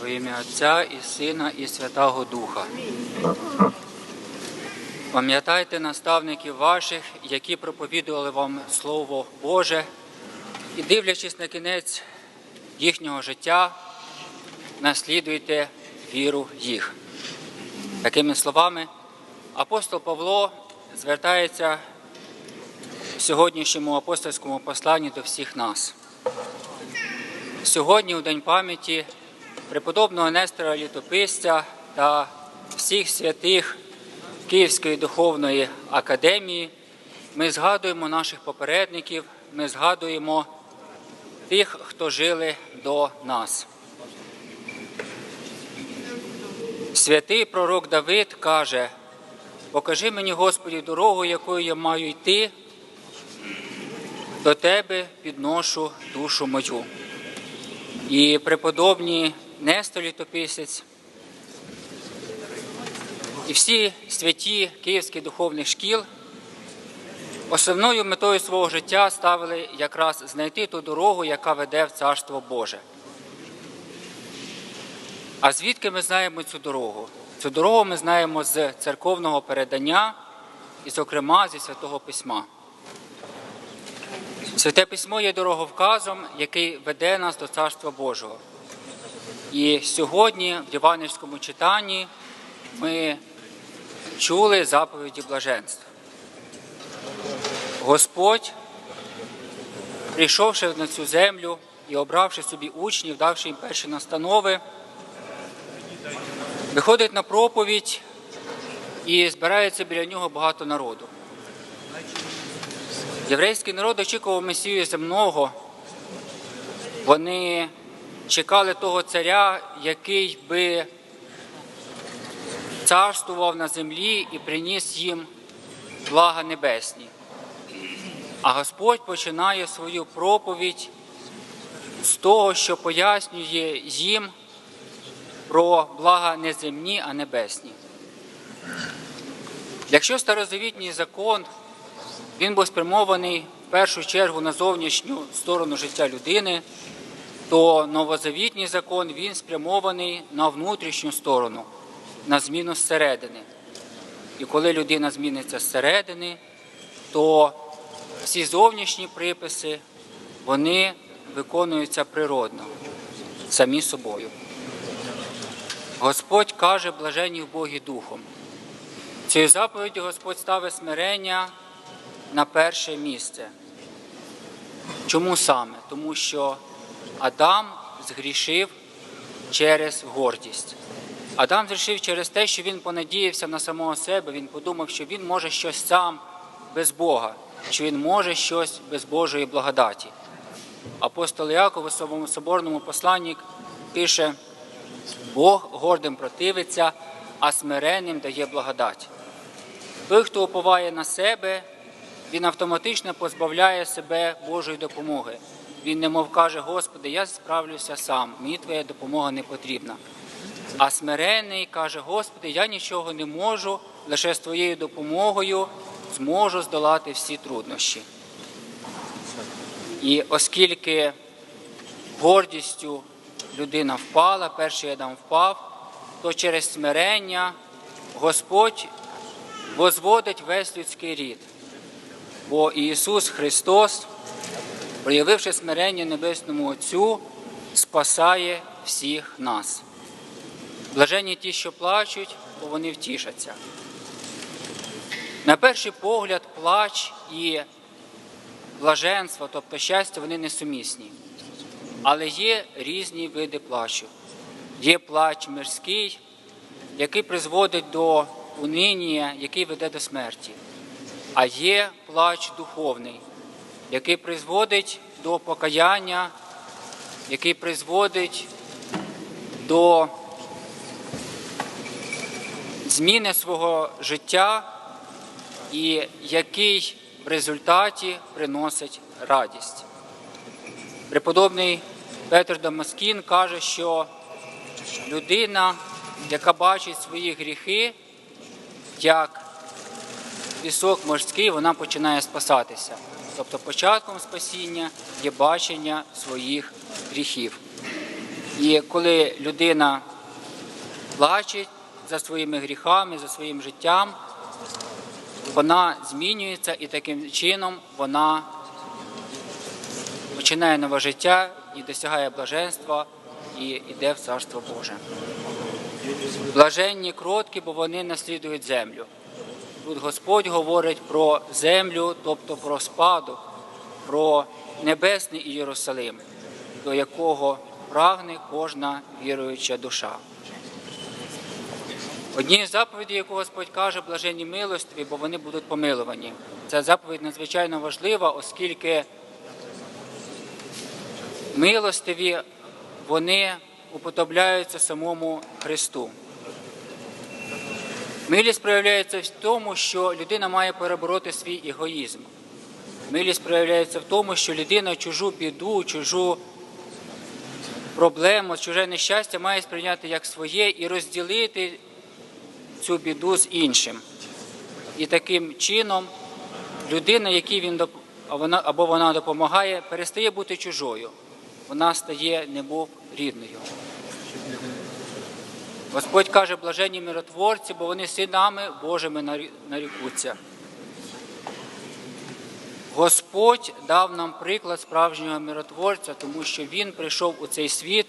Во ім'я Отця і Сина, і Святого Духа. Пам'ятайте наставників ваших, які проповідували вам Слово Боже, і дивлячись на кінець їхнього життя, наслідуйте віру їх. Такими словами, апостол Павло звертається в сьогоднішньому апостольському посланні до всіх нас. Сьогодні, у День пам'яті преподобного Нестора Літописця та всіх святих Київської духовної академії, ми згадуємо наших попередників, ми згадуємо тих, хто жили до нас. Святий пророк Давид каже: Покажи мені, Господі, дорогу, якою я маю йти, до тебе підношу душу мою. І преподобні Нестор Літописець, і всі святі київських духовних шкіл основною метою свого життя ставили якраз знайти ту дорогу, яка веде в Царство Боже. А звідки ми знаємо цю дорогу? Цю дорогу ми знаємо з церковного передання і, зокрема, зі Святого Письма. Святе письмо є дороговказом, який веде нас до Царства Божого. І сьогодні в Євангельському читанні ми чули заповіді блаженства. Господь, прийшовши на цю землю і обравши собі учнів, давши їм перші настанови, виходить на проповідь і збирається біля нього багато народу. Єврейський народ очікував Месію земного. Вони чекали того царя, який би царствував на землі і приніс їм блага небесні. А Господь починає свою проповідь з того, що пояснює їм про блага не земні, а небесні. Якщо старозавітній закон він був спрямований в першу чергу на зовнішню сторону життя людини, то новозавітній закон він спрямований на внутрішню сторону, на зміну зсередини. І коли людина зміниться зсередини, то всі зовнішні приписи вони виконуються природно, самі собою. Господь каже блаженні в Богі Духом. Цією заповіддю Господь ставить смирення на перше місце. Чому саме? Тому що Адам згрішив через гордість. Адам згрішив через те, що він понадіявся на самого себе, він подумав, що він може щось сам без Бога, що він може щось без Божої благодаті. Апостол Яков у своєму соборному посланні пише: Бог гордим противиться, а смиренним дає благодать. Той, хто уповає на себе, він автоматично позбавляє себе Божої допомоги. Він немов каже, Господи, я справлюся сам, мені Твоя допомога не потрібна. А смирений каже, Господи, я нічого не можу, лише з Твоєю допомогою зможу здолати всі труднощі. І оскільки гордістю людина впала, перший Адам впав, то через смирення Господь возводить весь людський рід. Бо Ісус Христос, проявивши смирення Небесному Отцю, спасає всіх нас. Блаженні ті, що плачуть, бо вони втішаться. На перший погляд, плач і блаженство, тобто щастя, вони несумісні. Але є різні види плачу. Є плач мирський, який призводить до унинія, який веде до смерті. А є плач духовний, який призводить до покаяння, який призводить до зміни свого життя і який в результаті приносить радість. Преподобний Петр Дамаскін каже, що людина, яка бачить свої гріхи, як пісок морський, вона починає спасатися. Тобто початком спасіння є бачення своїх гріхів. І коли людина плаче за своїми гріхами, за своїм життям, вона змінюється і таким чином вона починає нове життя і досягає блаженства і йде в Царство Боже. Блаженні кроткі, бо вони наслідують землю. Тут Господь говорить про землю, тобто про спадок, про небесний Єрусалим, до якого прагне кожна віруюча душа. Однією з заповідей, яку Господь каже, блаженні милостиві, бо вони будуть помилувані. Ця заповідь надзвичайно важлива, оскільки милостиві вони уподобляються самому Христу. Милість проявляється в тому, що людина має перебороти свій егоїзм. Милість проявляється в тому, що людина чужу біду, чужу проблему, чуже нещастя має сприйняти як своє і розділити цю біду з іншим. І таким чином людина, якій він або вона допомагає, перестає бути чужою. Вона стає немов рідною. Господь каже, блаженні миротворці, бо вони синами Божими нарікуться. Господь дав нам приклад справжнього миротворця, тому що Він прийшов у цей світ,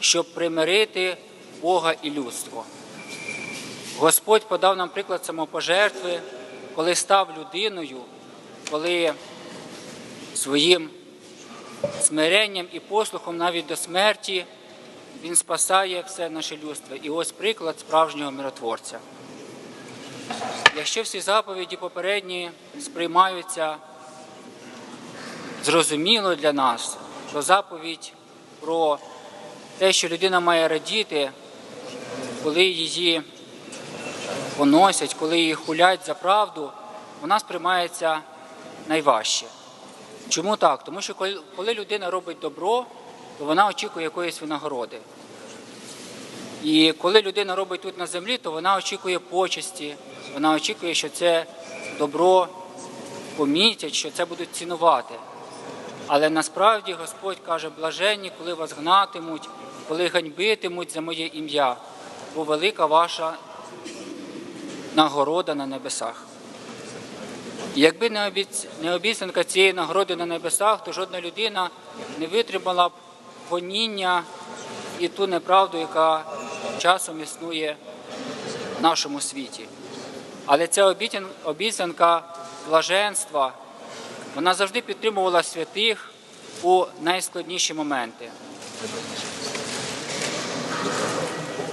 щоб примирити Бога і людство. Господь подав нам приклад самопожертви, коли став людиною, коли своїм смиренням і послухом навіть до смерті він спасає все наше людство. І ось приклад справжнього миротворця. Якщо всі заповіді попередні сприймаються зрозуміло для нас, то заповідь про те, що людина має радіти, коли її поносять, коли її хулять за правду, вона сприймається найважче. Чому так? Тому що коли- людина робить добро, вона очікує якоїсь винагороди. І коли людина робить тут на землі, то вона очікує почесті, вона очікує, що це добро помітять, що це будуть цінувати. Але насправді Господь каже, блаженні, коли вас гнатимуть, коли ганьбитимуть за моє ім'я, бо велика ваша нагорода на небесах. І якби не обіцянка цієї нагороди на небесах, то жодна людина не витримала б гоніння і ту неправду, яка часом існує в нашому світі. Але ця обіцянка блаженства, вона завжди підтримувала святих у найскладніші моменти.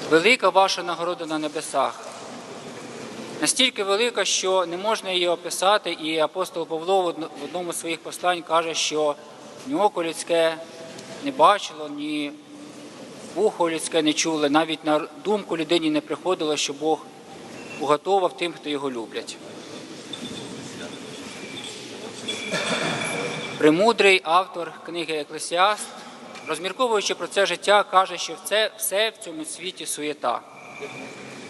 Велика ваша нагорода на небесах. Настільки велика, що не можна її описати, і апостол Павло в одному з своїх послань каже, що ні око людське не бачило, ні вухо людське не чуло, навіть на думку людині не приходило, що Бог уготовав тим, хто його люблять. Премудрий автор книги Еклесіаст, розмірковуючи про це життя, каже, що це все в цьому світі суєта.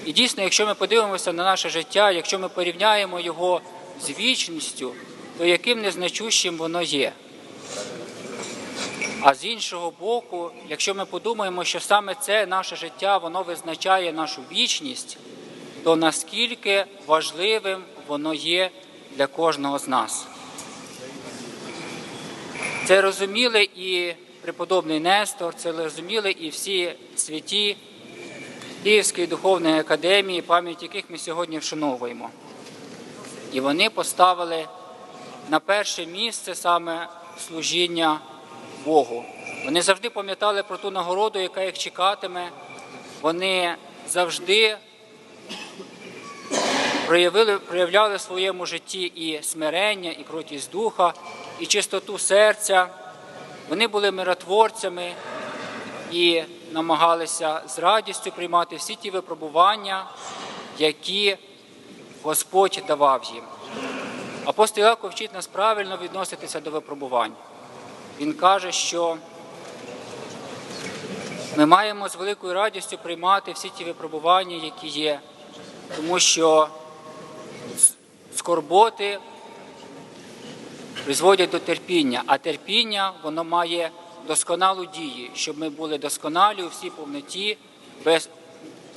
І дійсно, якщо ми подивимося на наше життя, якщо ми порівняємо його з вічністю, то яким незначущим воно є. А з іншого боку, якщо ми подумаємо, що саме це наше життя, воно визначає нашу вічність, то наскільки важливим воно є для кожного з нас. Це розуміли і преподобний Нестор, це розуміли і всі святі Київської духовної академії, пам'ять яких ми сьогодні вшановуємо. І вони поставили на перше місце саме служіння Богу. Вони завжди пам'ятали про ту нагороду, яка їх чекатиме. Вони завжди проявили, проявляли в своєму житті і смирення, і кротість духа, і чистоту серця. Вони були миротворцями і намагалися з радістю приймати всі ті випробування, які Господь давав їм. Апостол Яков вчить нас правильно відноситися до випробувань. Він каже, що ми маємо з великою радістю приймати всі ті випробування, які є, тому що скорботи призводять до терпіння, а терпіння воно має досконалу дії, щоб ми були досконалі у всій повноті, без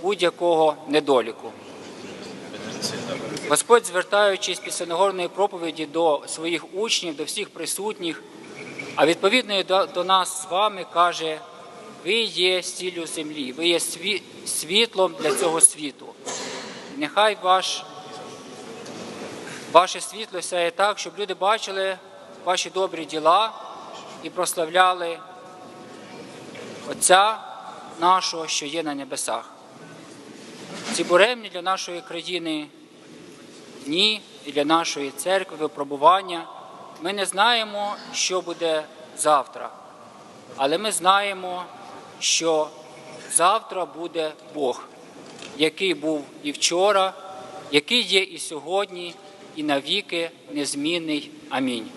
будь-якого недоліку. Господь, звертаючись після Нагорної проповіді до своїх учнів, до всіх присутніх, а відповідно до, до нас з вами каже: ви є сіллю землі, ви є сві- світлом для цього світу. Нехай ваш, ваше світло сяє так, щоб люди бачили ваші добрі діла і прославляли Отця нашого, що є на небесах. Ці буремні для нашої країни дні і для нашої церкви випробування. Ми не знаємо, що буде завтра, але ми знаємо, що завтра буде Бог, який був і вчора, який є і сьогодні, і навіки незмінний. Амінь.